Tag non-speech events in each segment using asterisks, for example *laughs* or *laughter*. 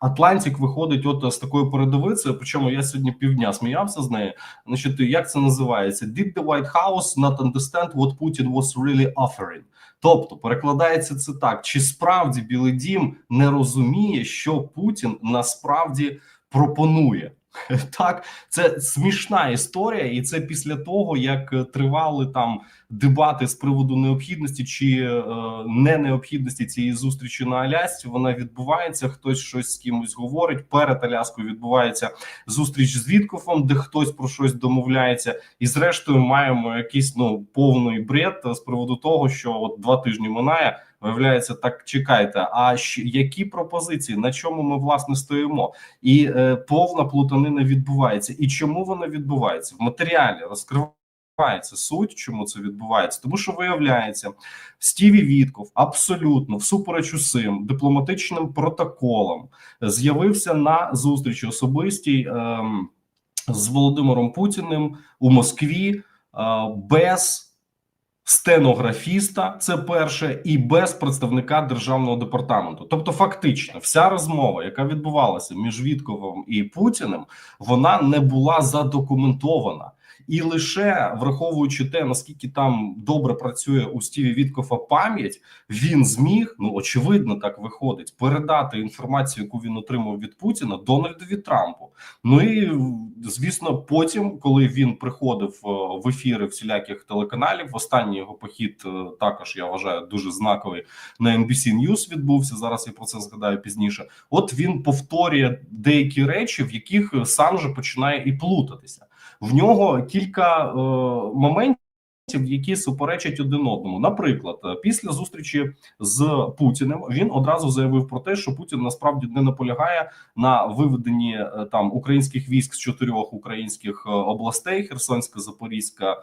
Атлантик виходить от з такою передовицею. Причому я сьогодні півдня сміявся з нею. Значить, як це називається? Did the White House not understand what Putin was really offering? Тобто перекладається це так: чи справді Білий Дім не розуміє, що Путін насправді пропонує? *laughs* Так, це смішна історія, і це після того, як е, тривали там дебати з приводу необхідності чи е, не необхідності цієї зустрічі на Алясці. Вона відбувається. Хтось щось з кимось говорить. Перед Аляскою відбувається зустріч з Віткофом, де хтось про щось домовляється, і зрештою маємо якийсь ну повний бред з приводу того, що от два тижні минає. Виявляється, так чекайте. А які пропозиції на чому ми власне стоїмо? І е, повна плутанина відбувається. І чому вона відбувається в матеріалі? Розкривається суть, чому це відбувається, тому що виявляється, Стіві Вітков абсолютно всупереч усім дипломатичним протоколам з'явився на зустрічі особистій ем, з Володимиром Путіним у Москві е, без стенографіста, це перше, і без представника державного департаменту. Тобто, фактично, вся розмова, яка відбувалася між Вітковим і Путіним, вона не була задокументована. І лише враховуючи те, наскільки там добре працює у Стіві Віткофа пам'ять, він зміг, ну очевидно, так виходить, передати інформацію, яку він отримав від Путіна Дональдові Трампу. Ну і звісно, потім, коли він приходив е, в ефіри всіляких телеканалів, останній його похід е, також я вважаю дуже знаковий на NBC News відбувся. Зараз я про це згадаю пізніше. От він повторює деякі речі, в яких сам же починає і плутатися. В нього кілька е, моментів. Які суперечать один одному, наприклад, е, після зустрічі з Путіним він одразу заявив про те, що Путін насправді не наполягає на виведенні е, там українських військ з чотирьох українських е, областей: Херсонська, Запорізька,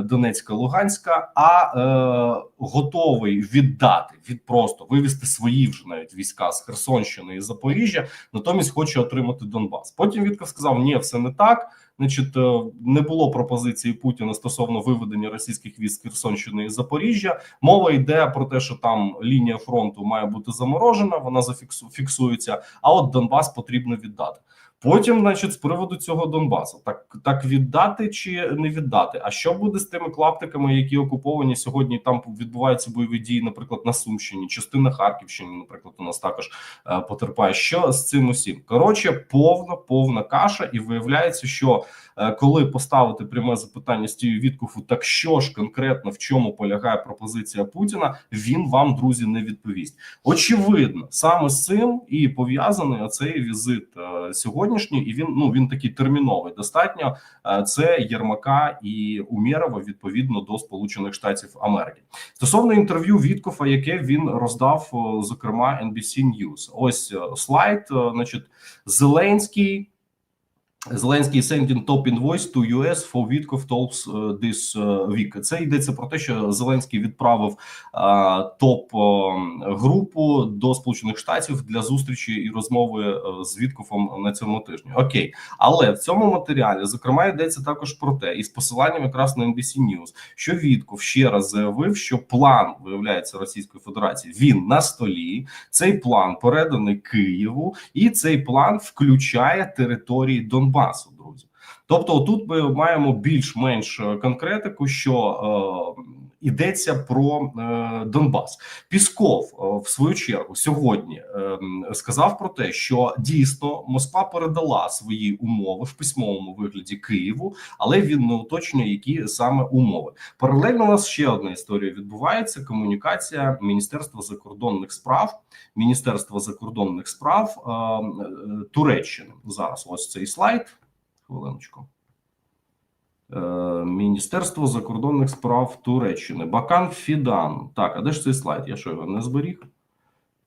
Донецька, Луганська, а готовий віддати від просто вивести свої вже навіть війська з Херсонщини і Запоріжжя, натомість хоче отримати Донбас. Потім Вітков сказав: ні, все не так. Значить, е, не було пропозиції Путіна стосовно виведення російських військ Херсонщини і Запоріжжя. Мова йде про те, що там лінія фронту має бути заморожена, вона зафіксується. А от Донбас потрібно віддати. Потім, значить, з приводу цього Донбасу, так так віддати чи не віддати? А що буде з тими клаптиками, які окуповані сьогодні? Там відбуваються бойові дії, наприклад, на Сумщині, частина Харківщини, наприклад, у нас також е, потерпає. Що з цим усім? Коротше, повна повна каша, і виявляється, що коли поставити пряме запитання Стіві Віткофу, так що ж конкретно в чому полягає пропозиція Путіна, він вам, друзі, не відповість. Очевидно, саме з цим і пов'язаний оцей візит е, сьогоднішній, і він ну він такий терміновий. Достатньо е, це Єрмака і Умєрова відповідно до Сполучених Штатів Америки. Стосовно інтерв'ю Віткофа, яке він роздав, е, зокрема NBC News. Ось е, слайд, е, значить, Зеленський. Зеленський sending top invoice to US for Witkoff talks uh, this uh, week. Це йдеться про те, що Зеленський відправив uh, топ групу до Сполучених Штатів для зустрічі і розмови з Віткофом на цьому тижні. Окей, але в цьому матеріалі зокрема йдеться також про те, і з посиланням якраз на NBC News, що Вітков ще раз заявив, що план виявляється Російської Федерації. Він на столі. Цей план переданий Києву, і цей план включає території Донбасу. Донбасу, друзі. Тобто, тут ми маємо більш-менш конкретику, що е, йдеться про е, Донбас. Пісков е, в свою чергу сьогодні е, сказав про те, що дійсно Москва передала свої умови в письмовому вигляді Києву, але він не уточнює, які саме умови. Паралельно у нас ще одна історія відбувається: комунікація Міністерства закордонних справ, Міністерства закордонних справ е, е, Туреччини. Зараз ось цей слайд. Хвилиночку. Е, Міністерство закордонних справ Туреччини. Бакан Фідан. Так, а де ж цей слайд? Я що його не зберіг?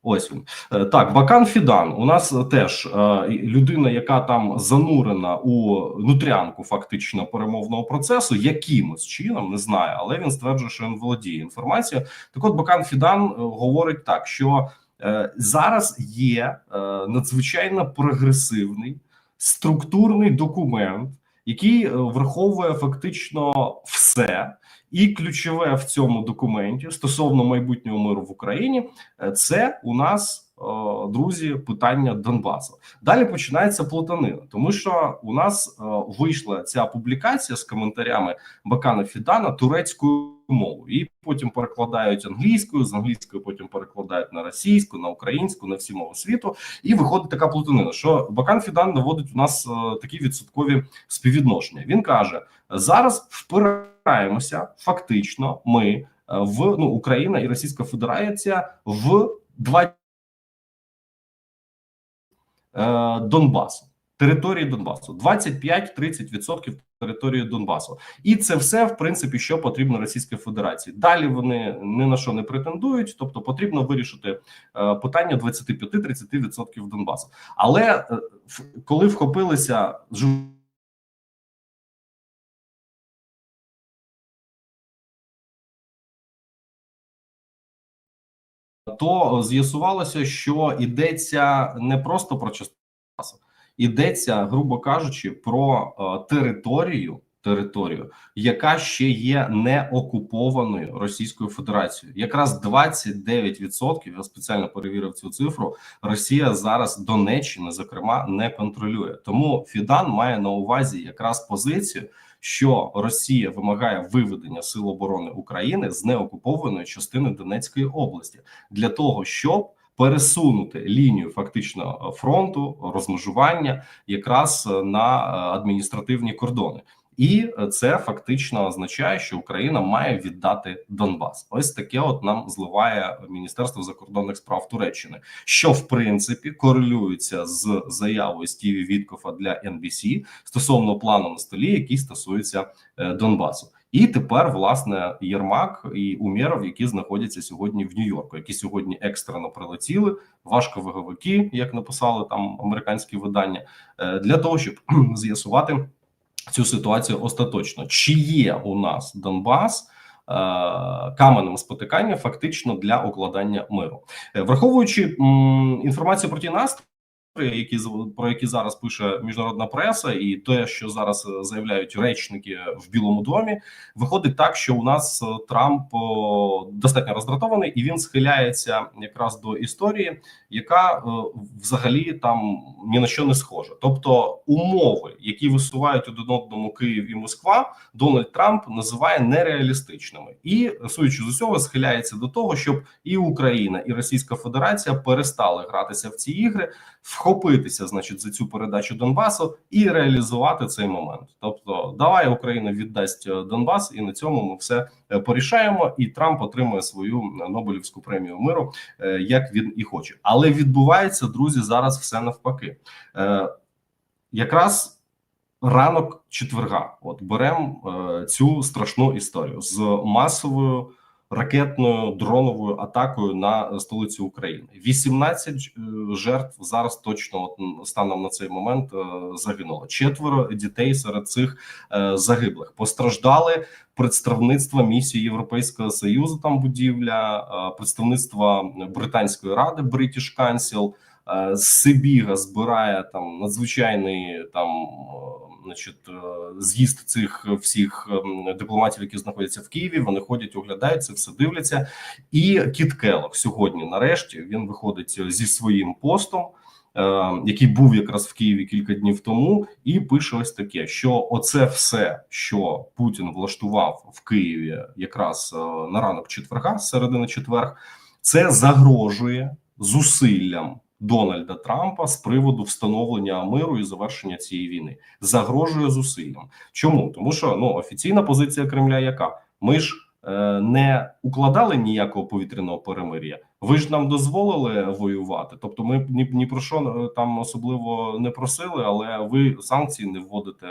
Ось він. Е, Так, Бакан Фідан. У нас теж е, людина, яка там занурена у нутрянку фактично перемовного процесу, якимось чином не знаю, але він стверджує, що він володіє інформацією. Так, от Бакан Фідан говорить так, що зараз є надзвичайно прогресивний структурний документ, який е, враховує фактично все, і ключове в цьому документі стосовно майбутнього миру в Україні, е, це у нас е, друзі, питання Донбасу. Далі починається плутанина, тому що у нас вийшла ця публікація з коментарями Бакана Фідана турецькою мовою, і потім перекладають англійською, з англійською потім перекладають на російську, на українську, на всі мови світу. І виходить така плутанина, що Бакан Фідан наводить у нас е, такі відсоткові співвідношення. Він каже: зараз впираємося фактично. Ми е, в ну Україна і Російська Федерація в два е, Донбасу. Території Донбасу 25-30% території Донбасу, і це все в принципі, що потрібно Російській Федерації. Далі вони ні на що не претендують, тобто потрібно вирішити е, питання 25-30% Донбасу. Але е, коли вхопилися то з'ясувалося, що йдеться не просто про частину часу, йдеться, грубо кажучи, про е, територію, територію, яка ще є не окупованою Російською Федерацією. Якраз 29%, я спеціально перевірив цю цифру. Росія зараз Донеччини, зокрема, не контролює. Тому Фідан має на увазі якраз позицію. Що Росія вимагає виведення сил оборони України з неокупованої частини Донецької області для того, щоб пересунути лінію фактично фронту розмежування якраз на е, адміністративні кордони. І це фактично означає, що Україна має віддати Донбас. Ось таке от нам зливає Міністерство закордонних справ Туреччини, що в принципі корелюється з заявою Стіві Віткофа для NBC стосовно плану на столі, який стосується е, Донбасу. І тепер власне Єрмак і Умєров, які знаходяться сьогодні в Нью-Йорку, які сьогодні екстрено прилетіли, важковаговики, як написали там американські видання, е, для того, щоб *clears throat* з'ясувати цю ситуацію остаточно. Чи є у нас Донбас? е, Каменем спотикання фактично для укладання миру, Е, враховуючи інформацію про ті настрої, які про які зараз пише міжнародна преса, і те, що зараз е, заявляють речники в Білому домі, виходить так, що у нас е, Трамп достатньо роздратований, і він схиляється якраз до історії, яка е, взагалі там ні на що не схожа. Тобто умови, які висувають один одному Київ і Москва, Дональд Трамп називає нереалістичними, і суючи з усього, схиляється до того, щоб і Україна, і Російська Федерація перестали гратися в ці ігри, вхопитися, значить, за цю передачу Донбасу і реалізувати цей момент. Тобто, давай Україна віддасть е, Донбас, і на цьому ми все е, порішаємо. І Трамп отримує свою е, Нобелівську премію миру, як він і хоче. Але відбувається, друзі, зараз все навпаки. Якраз ранок четверга, от беремо цю страшну історію з масовою ракетною дроновою атакою на столицю України. 18 е, жертв зараз точно от, станом на цей момент е, загинуло. Четверо дітей серед цих е, загиблих постраждали. Представництва місії Європейського союзу, там будівля, представництва британської ради British Council, Сибіга збирає там надзвичайний там, значить, е, з'їзд цих всіх ем, дипломатів, які знаходяться в Києві. Вони ходять, оглядають це, все дивляться. І Кіт Келлог сьогодні, нарешті, він виходить зі своїм постом. е, Який був якраз в Києві кілька днів тому, і пише ось таке: що оце все, що Путін влаштував в Києві, якраз е, на ранок четверга, середини четверг, це загрожує зусиллям Дональда Трампа з приводу встановлення миру і завершення цієї війни. Загрожує зусиллям. Чому? Тому що ну офіційна позиція Кремля, яка ми ж е, не укладали ніякого повітряного перемир'я. Ви ж нам дозволили воювати. Тобто, ми ні, ні про що е, там особливо не просили, але ви санкції не вводите,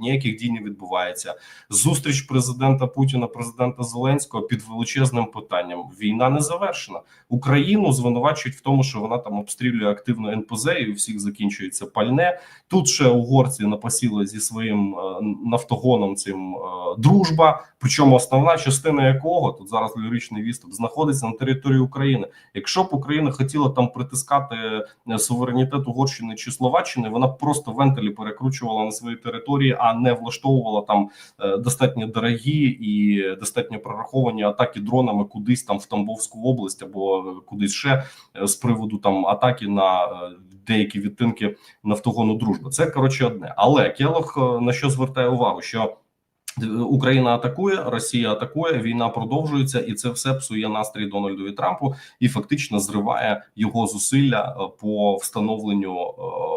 ніяких дій не відбувається. Зустріч президента Путіна, президента Зеленського під величезним питанням. Війна не завершена. Україну звинувачують в тому, що вона там обстрілює активно НПЗ, і у всіх закінчується пальне. Тут ще угорці напосіли зі своїм е, нафтогоном цим е, дружба. Причому основна частина якого тут зараз ліричний відступ знаходиться на території України. Якщо б Україна хотіла там притискати е, суверенітет Угорщини чи Словаччини, вона б просто вентилі перекручувала на своїй території, а не влаштовувала там е, достатньо дорогі і достатньо прораховані атаки дронами кудись там в Тамбовську область або кудись ще е, з приводу там атаки на деякі відтинки нафтогону дружби. Це коротше одне. Але Келох на що звертає увагу, що Україна атакує, Росія атакує, війна продовжується, і це все псує настрій Дональдові Трампу і фактично зриває його зусилля е, по встановленню е,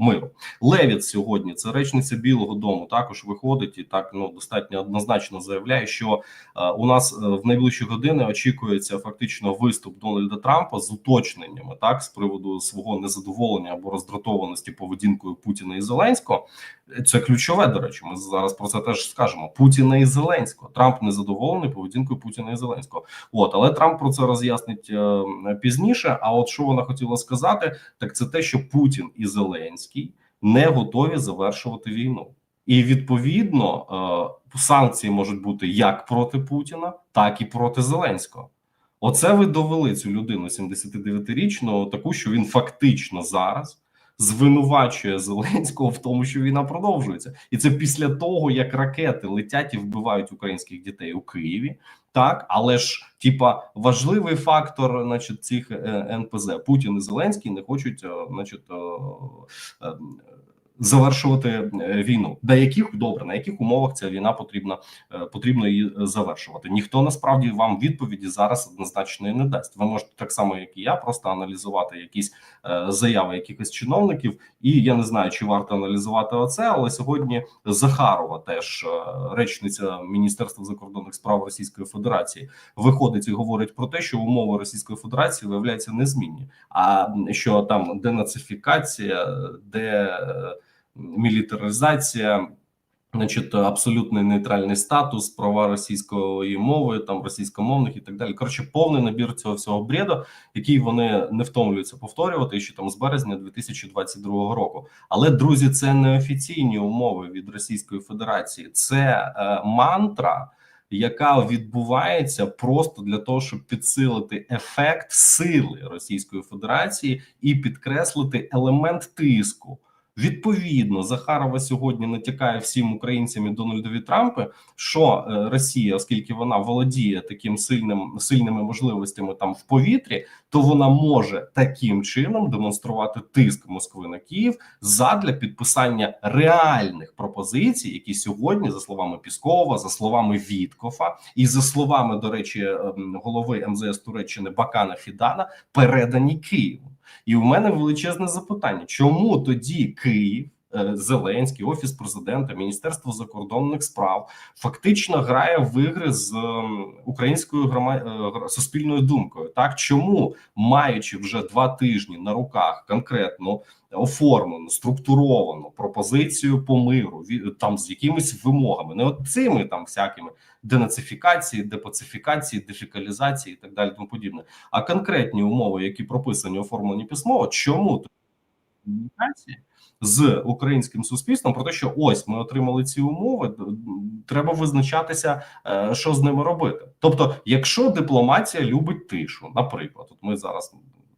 миру. Левіт сьогодні це речниця Білого Дому. Також виходить і так ну достатньо однозначно заявляє, що е, у нас е, в найближчі години очікується фактично виступ Дональда Трампа з уточненнями, так з приводу свого незадоволення або роздратованості поведінкою Путіна і Зеленського. Це ключове. До речі, ми зараз про це теж скажемо. Путіна і Зеленського. Трамп незадоволений поведінкою Путіна і Зеленського. От але Трамп про це роз'яснить е, пізніше. А от що вона хотіла сказати, так це те, що Путін і Зеленський не готові завершувати війну, і відповідно е, санкції можуть бути як проти Путіна, так і проти Зеленського. Оце ви довели цю людину 79-річну, таку, що він фактично зараз звинувачує Зеленського в тому, що війна продовжується, і це після того, як ракети летять і вбивають українських дітей у Києві. Так, але ж типа важливий фактор, значить, цих е, НПЗ Путін і Зеленський не хочуть, е, значить, е, завершувати е, війну. На яких добре, на яких умовах ця війна потрібна е, потрібно її е, завершувати? Ніхто насправді вам відповіді зараз однозначної не дасть. Ви можете так само, як і я, просто аналізувати якісь заяви якихось чиновників, і я не знаю, чи варто аналізувати оце, але сьогодні Захарова, теж речниця Міністерства закордонних справ Російської Федерації, виходить і говорить про те, що умови Російської Федерації виявляються незмінні, а що там денацифікація, де мілітаризація. Значить, абсолютний нейтральний статус, права російської мови, там російськомовних і так далі. Коротше, повний набір цього всього бреду, який вони не втомлюються повторювати ще там з березня 2022 року. Але друзі, це не офіційні умови від Російської Федерації, це е, мантра, яка відбувається просто для того, щоб підсилити ефект сили Російської Федерації і підкреслити елемент тиску. Відповідно, Захарова сьогодні натякає всім українцям і Дональдові Трампи, що е, Росія, оскільки вона володіє таким сильним сильними можливостями там в повітрі, то вона може таким чином демонструвати тиск Москви на Київ задля підписання реальних пропозицій, які сьогодні, за словами Піскова, за словами Віткофа, і за словами до речі, ем, голови МЗС Туреччини Бакана Фідана, передані Києву. І в мене величезне запитання: чому тоді Київ, Зеленський, офіс президента, Міністерство закордонних справ фактично грає в ігри з українською грома... е, суспільною думкою? Так чому маючи вже два тижні на руках конкретно оформлену, структуровану пропозицію по миру, там з якимись вимогами, не от цими там всякими денацифікації, депацифікації, дефікалізації і так далі, тому подібне а конкретні умови, які прописані оформлені письмово, чому комунікації з українським суспільством про те, що ось ми отримали ці умови, треба визначатися, е, що з ними робити. Тобто, якщо дипломатія любить тишу, наприклад, от ми зараз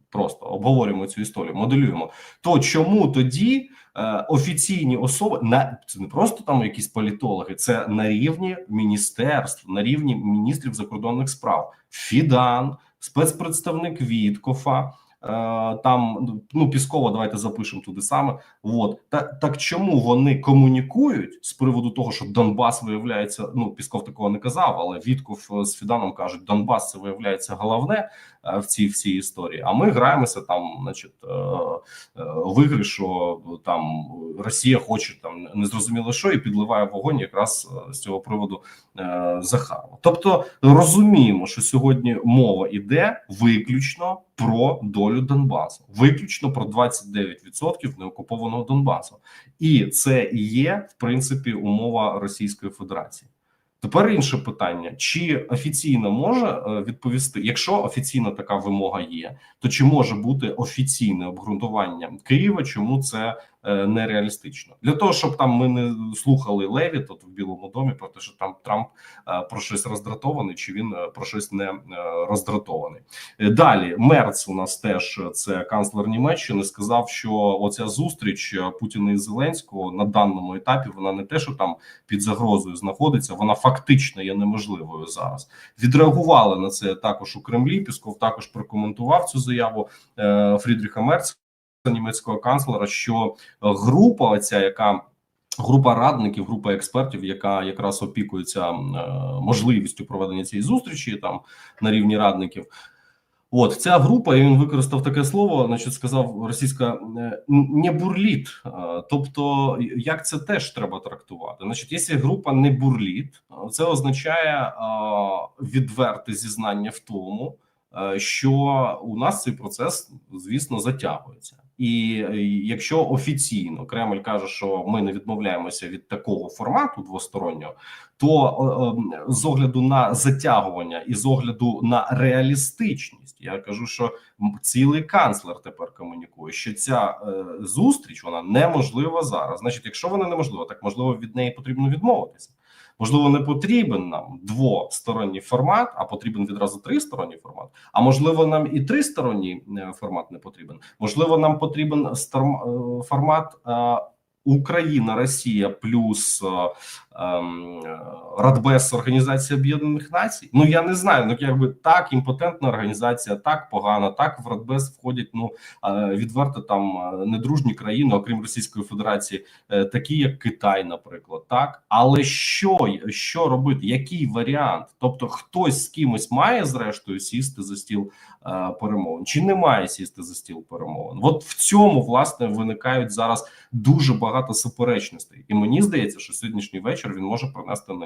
просто обговорюємо цю історію, моделюємо, то чому тоді е, офіційні особи на це не просто там якісь політологи, це на рівні міністерств, на рівні міністрів закордонних справ, Фідан, спецпредставник Віткофа. Е, Там ну Піскова, давайте запишемо туди саме. От так, так чому вони комунікують з приводу того, що Донбас виявляється? Ну Пісков такого не казав, але Вітков з Фіданом кажуть, Донбас це виявляється головне е, в цій всій історії. А ми граємося там, значить, е, в ігри, що там Росія хоче незрозуміло що і підливає вогонь якраз е, з цього приводу е, Захарова. Тобто розуміємо, що сьогодні мова іде виключно про долю Донбасу, виключно про 29% неокупованого Донбасу, і це і є в принципі умова Російської Федерації. Тепер інше питання: чи офіційно може е, відповісти, якщо офіційна така вимога є, то чи може бути офіційне обґрунтування Києва, чому це нереалістично. Для того щоб там ми не слухали Леві тут в Білому домі про те, що там Трамп е, про щось роздратований, чи він е, про щось не е, роздратований. Е, Далі Мерц у нас теж е, це канцлер Німеччини. Сказав, що оця зустріч е, Путіна і Зеленського на даному етапі вона не те, що там під загрозою знаходиться, вона фактично є неможливою зараз. Відреагували на це також у Кремлі. Пісков також прокоментував цю заяву е, Фрідріха Мерца, німецького канцлера, що група, оця яка. Група радників, група експертів, яка якраз опікується е, можливістю проведення цієї зустрічі там на рівні радників. От ця група, і він використав таке слово, значить, сказав російська е, не бурліт. Е, Тобто, як це теж треба трактувати? Значить, якщо група не бурліт, е, це означає е, відверте зізнання в тому, е, що у нас цей процес, звісно, затягується. І е, якщо офіційно Кремль каже, що ми не відмовляємося від такого формату двостороннього, то е, е, з огляду на затягування і з огляду на реалістичність, я кажу, що цілий канцлер тепер комунікує, що ця е, зустріч вона неможлива зараз. Значить, якщо вона неможлива, так можливо від неї потрібно відмовитися. Можливо, не потрібен нам двосторонній формат, а потрібен відразу тристоронній формат. А можливо, нам і тристоронній е, формат не потрібен. Можливо, нам потрібен е, формат е, Україна, Росія плюс Радбез Організації Об'єднаних Націй. Ну я не знаю. Ну якби так імпотентна організація, так погана, так в Радбез входять ну е, відверто там е, недружні країни, окрім Російської Федерації, е, такі як Китай, наприклад, так але що що робити? Який варіант? Тобто, хтось з кимось має зрештою сісти за стіл перемовин, чи не має сісти за стіл перемовин? От в цьому власне виникають зараз дуже багато суперечностей, і мені здається, що сьогоднішній вечір він може принести на